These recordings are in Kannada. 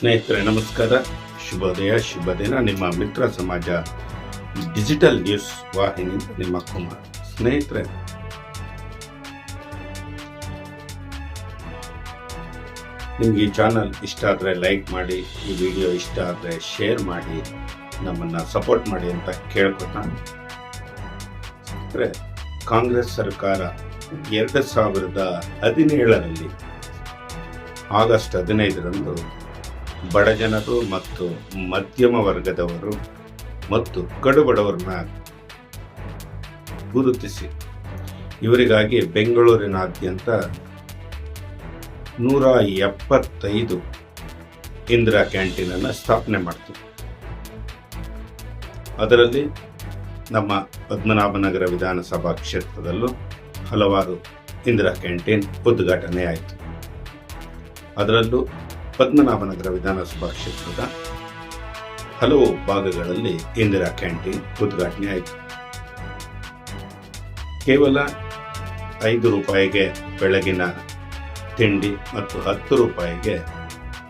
ಸ್ನೇಹಿತರೆ, ನಮಸ್ಕಾರ. ಶುಭೋದಯ ಶುಭ ದಿನ. ನಿಮ್ಮ ಮಿತ್ರ ಸಮಾಜ ಡಿಜಿಟಲ್ ನ್ಯೂಸ್ ವಾಹಿನಿ ನಿಮ್ಮ ಕುಮಾರ್. ಸ್ನೇಹಿತರೆ, ನಿಮ್ಗೆ ಈ ಚಾನಲ್ ಇಷ್ಟ ಆದರೆ ಲೈಕ್ ಮಾಡಿ, ಈ ವಿಡಿಯೋ ಇಷ್ಟ ಆದರೆ ಶೇರ್ ಮಾಡಿ, ನಮ್ಮನ್ನ ಸಪೋರ್ಟ್ ಮಾಡಿ ಅಂತ ಕೇಳ್ಕೊತಾ. ಸ್ನೇಹಿತರೆ, ಕಾಂಗ್ರೆಸ್ ಸರ್ಕಾರ ಎರಡು ಸಾವಿರದ ಹದಿನೇಳರಲ್ಲಿ ಆಗಸ್ಟ್ ಹದಿನೈದರಂದು ಬಡ ಜನರು ಮತ್ತು ಮಧ್ಯಮ ವರ್ಗದವರು ಮತ್ತು ಕಡುಬಡವರನ್ನ ಗುರುತಿಸಿ. ಇವರಿಗಾಗಿ ಬೆಂಗಳೂರಿನಾದ್ಯಂತ ನೂರ ಎಪ್ಪತ್ತೈದು ಇಂದಿರಾ ಕ್ಯಾಂಟೀನನ್ನು ಸ್ಥಾಪನೆ ಮಾಡ್ತು ಅದರಲ್ಲಿ ನಮ್ಮ ಪದ್ಮನಾಭನಗರ ವಿಧಾನಸಭಾ ಕ್ಷೇತ್ರದಲ್ಲೂ ಹಲವಾರು ಇಂದಿರಾ ಕ್ಯಾಂಟೀನ್ ಉದ್ಘಾಟನೆ ಆಯಿತು. ಅದರಲ್ಲೂ ಪದ್ಮನಾಭನಗರ ವಿಧಾನಸಭಾ ಕ್ಷೇತ್ರದ ಹಲವು ಭಾಗಗಳಲ್ಲಿ ಇಂದಿರಾ ಕ್ಯಾಂಟೀನ್ ಉದ್ಘಾಟನೆ ಆಯಿತು. ಕೇವಲ ಐದು ರೂಪಾಯಿಗೆ ಬೆಳಗಿನ ತಿಂಡಿ ಮತ್ತು ಹತ್ತು ರೂಪಾಯಿಗೆ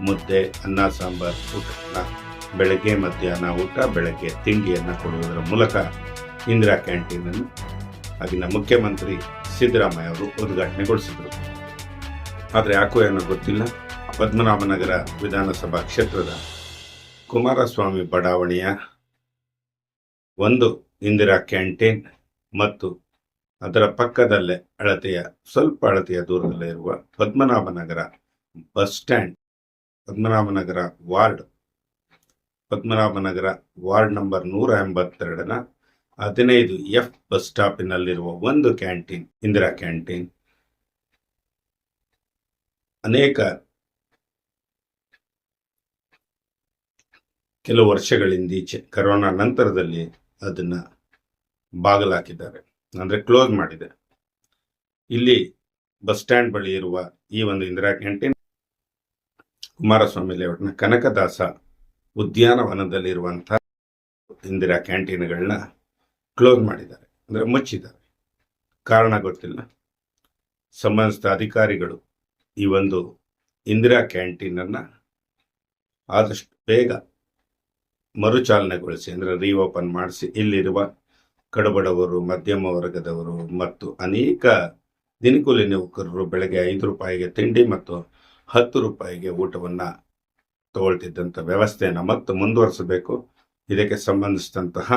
ಮುದ್ದೆ, ಅನ್ನ, ಸಾಂಬಾರ್ ಊಟ ಬೆಳಗ್ಗೆ ಮಧ್ಯಾಹ್ನ ಊಟ, ಬೆಳಗ್ಗೆ ತಿಂಡಿಯನ್ನು ಕೊಡುವುದರ ಮೂಲಕ ಇಂದಿರಾ ಕ್ಯಾಂಟೀನನ್ನು ಆಗಿನ ಮುಖ್ಯಮಂತ್ರಿ ಸಿದ್ದರಾಮಯ್ಯ ಅವರು ಉದ್ಘಾಟನೆಗೊಳಿಸಿದರು. ಆದರೆ ಯಾಕೋ ಏನೋ ಗೊತ್ತಿಲ್ಲ. ಪದ್ಮನಾಭನಗರ ವಿಧಾನಸಭಾ ಕ್ಷೇತ್ರದ ಕುಮಾರಸ್ವಾಮಿ ಬಡಾವಣೆಯ ಒಂದು ಇಂದಿರಾ ಕ್ಯಾಂಟೀನ್ ಮತ್ತು ಅದರ ಪಕ್ಕದಲ್ಲೇ ಅಳತೆಯ, ಸ್ವಲ್ಪ ಅಳತೆಯ ದೂರದಲ್ಲೇ ಇರುವ Padmanabhanagar bus stand, Padmanabhanagar ward. Padmanabhanagar ward number ನೂರ ಎಂಬತ್ತೆರಡನ ಹದಿನೈದು ಎಫ್ ಬಸ್ ಸ್ಟಾಪಿನಲ್ಲಿರುವ ಒಂದು ಕ್ಯಾಂಟೀನ್, ಇಂದಿರಾ ಕ್ಯಾಂಟೀನ್. ಅನೇಕ ಕೆಲವು ವರ್ಷಗಳಿಂದೀಚೆ, ಕರೋನಾ ನಂತರದಲ್ಲಿ ಅದನ್ನು ಬಾಗಲಾಕಿದ್ದಾರೆ. ಅಂದರೆ ಕ್ಲೋಸ್ ಮಾಡಿದೆ. ಇಲ್ಲಿ ಬಸ್ ಸ್ಟ್ಯಾಂಡ್ ಬಳಿ ಇರುವ ಈ ಒಂದು ಇಂದಿರಾ ಕ್ಯಾಂಟೀನ್ ಕುಮಾರಸ್ವಾಮಿ ಲೇಔಟ್ನ ಕನಕದಾಸ ಉದ್ಯಾನವನದಲ್ಲಿರುವಂಥ ಇಂದಿರಾ ಕ್ಯಾಂಟೀನ್ಗಳನ್ನ ಕ್ಲೋಸ್ ಮಾಡಿದ್ದಾರೆ. ಅಂದರೆ ಮುಚ್ಚಿದ್ದಾರೆ. ಕಾರಣ ಗೊತ್ತಿಲ್ಲ. ಸಂಬಂಧಿಸಿದ ಅಧಿಕಾರಿಗಳು ಈ ಒಂದು ಇಂದಿರಾ ಕ್ಯಾಂಟೀನನ್ನು ಆದಷ್ಟು ಬೇಗ ಮರುಚಾಲನೆಗೊಳಿಸಿ, ಅಂದರೆ ರೀಓಪನ್ ಮಾಡಿಸಿ, ಇಲ್ಲಿರುವ ಕಡುಬಡವರು, ಮಧ್ಯಮ ವರ್ಗದವರು ಮತ್ತು ಅನೇಕ ದಿನಕೂಲಿ ನೌಕರರು ಬೆಳಗ್ಗೆ ಐದು ರೂಪಾಯಿಗೆ ತಿಂಡಿ ಮತ್ತು ಹತ್ತು ರೂಪಾಯಿಗೆ ಊಟವನ್ನು ತಗೊಳ್ತಿದ್ದಂಥ ವ್ಯವಸ್ಥೆಯನ್ನು ಮತ್ತು ಮುಂದುವರಿಸಬೇಕು. ಇದಕ್ಕೆ ಸಂಬಂಧಿಸಿದಂತಹ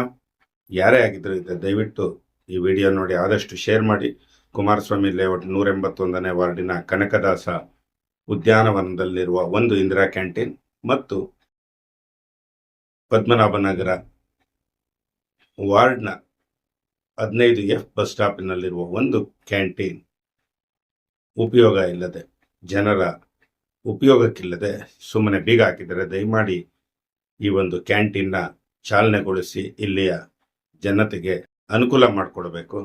ಯಾರೇ ಆಗಿದ್ದರೂ ಇದೆ, ದಯವಿಟ್ಟು ಈ ವಿಡಿಯೋ ನೋಡಿ, ಆದಷ್ಟು ಶೇರ್ ಮಾಡಿ. ಕುಮಾರಸ್ವಾಮಿ ಲೇಔಟ್ ನೂರ ಎಂಬತ್ತೊಂದನೇ ವಾರ್ಡಿನ ಕನಕದಾಸ ಉದ್ಯಾನವನದಲ್ಲಿರುವ ಒಂದು ಇಂದಿರಾ ಕ್ಯಾಂಟೀನ್ ಮತ್ತು ಪದ್ಮನಾಭನಗರ ವಾರ್ಡ್ನ ಹದಿನೈದು ಎಫ್ ಬಸ್ ಸ್ಟಾಪಿನಲ್ಲಿರುವ ಒಂದು ಕ್ಯಾಂಟೀನ್ ಉಪಯೋಗ ಇಲ್ಲದೆ, ಜನರ ಉಪಯೋಗಕ್ಕಿಲ್ಲದೆ ಸುಮ್ಮನೆ ಬೀಗ ಹಾಕಿದರೆ ದಯಮಾಡಿ ಈ ಒಂದು ಕ್ಯಾಂಟೀನ್ನ ಚಾಲನೆಗೊಳಿಸಿ ಇಲ್ಲಿಯ ಜನತೆಗೆ ಅನುಕೂಲ ಮಾಡಿಕೊಡಬೇಕು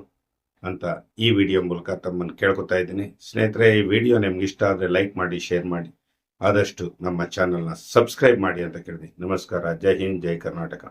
ಅಂತ ಈ ವಿಡಿಯೋ ಮೂಲಕ ತಮ್ಮನ್ನು ಕೇಳ್ಕೊತಾ ಇದ್ದೀನಿ. ಸ್ನೇಹಿತರೆ, ಈ ವಿಡಿಯೋ ನಿಮ್ಗೆ ಇಷ್ಟ ಆದರೆ ಲೈಕ್ ಮಾಡಿ, ಶೇರ್ ಮಾಡಿ. ಆದಷ್ಟು ನಮ್ಮ ಚಾನಲ್ನ ಸಬ್ಸ್ಕ್ರೈಬ್ ಮಾಡಿ ಅಂತ ಕೇಳಿದೆ. ನಮಸ್ಕಾರ. ಜೈ ಹಿಂದ್ ಜೈ ಕರ್ನಾಟಕ.